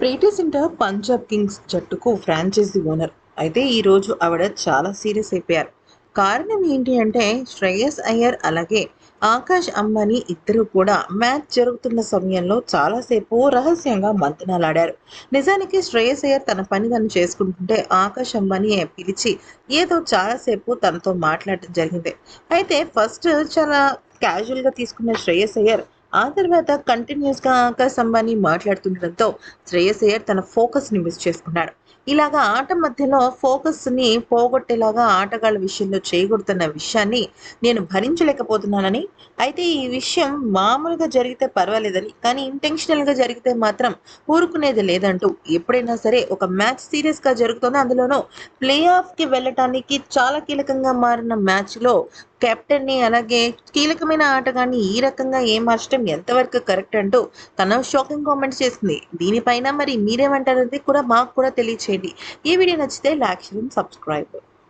ప్రీతి Zinta Punjab kings జట్టుకు franchise owner. అయితే ఈరోజు ఆవిడ చాలా సీరియస్ అయిపోయారు. కారణం ఏంటి అంటే శ్రేయస్ అయ్యర్ అలాగే ఆకాష్ అంబానీ ఇద్దరు కూడా మ్యాచ్ జరుగుతున్న సమయంలో చాలాసేపు రహస్యంగా మంతనాలాడారు. నిజానికి శ్రేయస్ అయ్యర్ తన పని తను చేసుకుంటుంటే ఆకాష్ అంబానీ పిలిచి ఏదో చాలాసేపు తనతో మాట్లాడటం జరిగింది. అయితే ఫస్ట్ చాలా క్యాజువల్గా తీసుకున్న శ్రేయస్ అయ్యర్ ఆ తర్వాత కంటిన్యూస్గా ఆకాశ్ అంబానీ మాట్లాడుతుండడంతో శ్రేయస్ అయ్యర్ తన ఫోకస్ని మిస్ చేసుకున్నాడు. ఇలాగా ఆట మధ్యలో ఫోకస్ని పోగొట్టేలాగా ఆటగాళ్ళ విషయంలో చేయకూడదన్న విషయాన్ని నేను భరించలేకపోతున్నానని అయితే ఈ విషయం మామూలుగా జరిగితే పర్వాలేదని కానీ ఇంటెన్షనల్గా జరిగితే మాత్రం ఊరుకునేది లేదంటూ ఎప్పుడైనా సరే ఒక మ్యాచ్ సీరియస్గా జరుగుతుంది. అందులోనూ ప్లే ఆఫ్కి వెళ్ళటానికి చాలా కీలకంగా మారిన మ్యాచ్లో కెప్టెన్ని అలాగే కీలకమైన ఆటగాన్ని ఈ రకంగా ఏం మార్చడం ఎంతవరకు కరెక్ట్ అంటూ తన షాకింగ్ కామెంట్స్ చేసింది. దీనిపైన మరి మీరేమంటారనేది కూడా మాకు కూడా తెలియచేయండి. ఈ వీడియో నచ్చితే లైక్ చేయండి సబ్స్క్రైబ్.